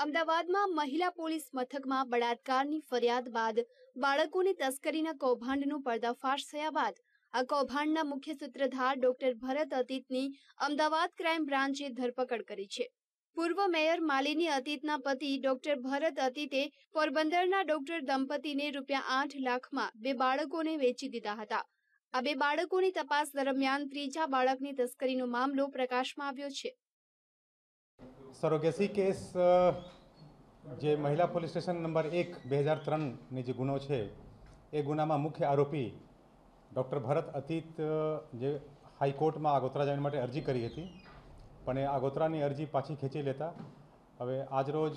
અમદાવાદમાં મહિલા પોલીસ મથકમાં બળાત્કારની ફરિયાદ બાદ બાળકોની તસ્કરીના કૌભાંડનું પર્દાફાશ થયા બાદ આ કૌભાંડના મુખ્ય સૂત્રધાર ડોક્ટર ભરત અતીતની અમદાવાદ ક્રાઇમ બ્રાન્ચે ધરપકડ કરી છે. પૂર્વ મેયર માલિની અતીતના પતિ ડોક્ટર ભરત અતીતે પોરબંદરના ડોક્ટર દંપતીને રૂપિયા આઠ લાખમાં બે બાળકોને વેચી દીધા હતા. આ બે બાળકોની તપાસ દરમિયાન ત્રીજા બાળકની તસ્કરીનો મામલો પ્રકાશમાં આવ્યો છે. સરોગેસી કેસ જે મહિલા પોલીસ સ્ટેશન નંબર એક, બે હજાર ત્રણની જે ગુનો છે, એ ગુનામાં મુખ્ય આરોપી ડૉક્ટર ભરત અતીત જે હાઈકોર્ટમાં આગોતરા જામીન માટે અરજી કરી હતી. પણ એ આગોતરાની અરજી પાછી ખેંચી લેતા. હવે આજરોજ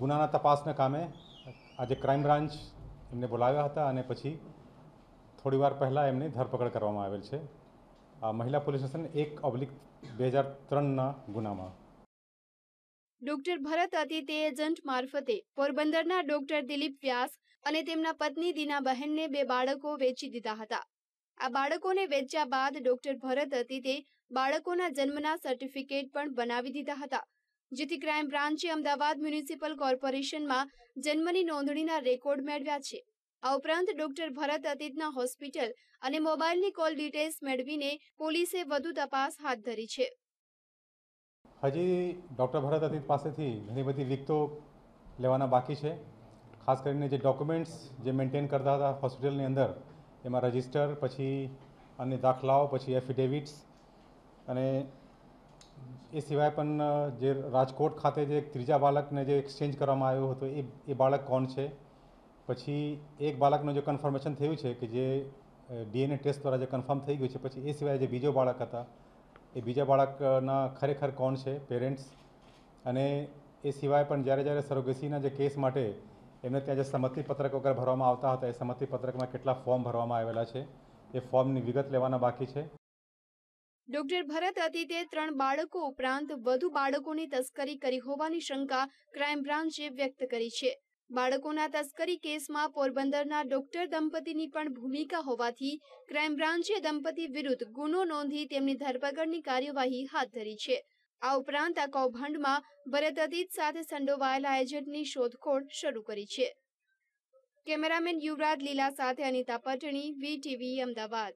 ગુનાના તપાસના કામે આજે ક્રાઇમ બ્રાન્ચ એમને બોલાવ્યા હતા અને પછી થોડીવાર પહેલાં એમની ધરપકડ કરવામાં આવેલ છે. મહિલા પોલીસ સ્ટેશન એક ઓબ્લિક બે હજાર ત્રણના ગુનામાં. ડોક્ટર ભરત અતિતે એજન્ટ મારફતે પોરબંદરના ડોક્ટર દિલીપ વ્યાસ અને તેમના પત્ની દીનાબહેનને બે બાળકો વેચી દીધા હતા. આ બાળકોને વેચ્યા બાદ ડોક્ટર ભરત અતિતે બાળકોના જન્મના સર્ટિફિકેટ પણ બનાવી દીધા હતા, જેથી ક્રાઇમ બ્રાન્ચે અમદાવાદ મ્યુનિસિપલ કોર્પોરેશનમાં જન્મની નોંધણીના રેકોર્ડ મેળવ્યા છે. આ ઉપરાંત ડોક્ટર ભરત અતીતના હોસ્પિટલ અને મોબાઈલની કોલ ડિટેલ્સ મેળવીને પોલીસે વધુ તપાસ હાથ ધરી છે. હજી ડૉક્ટર ભરત અતીત પાસેથી ઘણી બધી વિગતો લેવાના બાકી છે. ખાસ કરીને જે ડોક્યુમેન્ટ્સ જે મેન્ટેન કરતા હતા હોસ્પિટલની અંદર, એમાં રજિસ્ટર, પછી અને દાખલાઓ, પછી એફિડેવિટ્સ અને એ સિવાય પણ જે રાજકોટ ખાતે જે ત્રીજા બાળકને જે એક્સચેન્જ કરવામાં આવ્યો હતો, એ એ બાળક કોણ છે? પછી એક બાળકનું જે કન્ફર્મેશન થયું છે કે જે ડીએનએ ટેસ્ટ દ્વારા જે કન્ફર્મ થઈ ગયું છે, પછી એ સિવાય જે બીજો બાળક હતા, એ બીજા બાળકના ખરેખર કોણ છે? પેરેન્ટ્સ અને એ સિવાય પણ જ્યારે જ્યારે સરોગેસીના જે કેસ માટે એમને ત્યાં જે સંમતિ પત્રક વગર ભરવામાં આવતા હતા, એ સંમતિ પત્રકમાં કેટલા ફોર્મ ભરવામાં આવેલા છે, એ ફોર્મની વિગત લેવાના બાકી છે. ડોક્ટર ભરત અતીતે ત્રણ બાળકો ઉપરાંત વધુ બાળકોની તસ્કરી કરી હોવાની શંકા ક્રાઇમ બ્રાન્ચે વ્યક્ત કરી છે. બાળકોના તસ્કરી કેસમાં પોરબંદરના ડોક્ટર દંપતીની પણ ભૂમિકા હોવાથી ક્રાઇમ બ્રાન્ચે દંપતી વિરુદ્ધ ગુનો નોંધી તેમની ધરપકડની કાર્યવાહી હાથ ધરી છે. આ ઉપરાંત આ કૌભાંડમાં ભરત અતીત સાથે સંડોવાયેલા એજન્ટની શોધખોળ શરૂ કરી છે. કેમેરામેન યુવરાજ લીલા સાથે અનિતા પટણી, વી ટીવી, અમદાવાદ.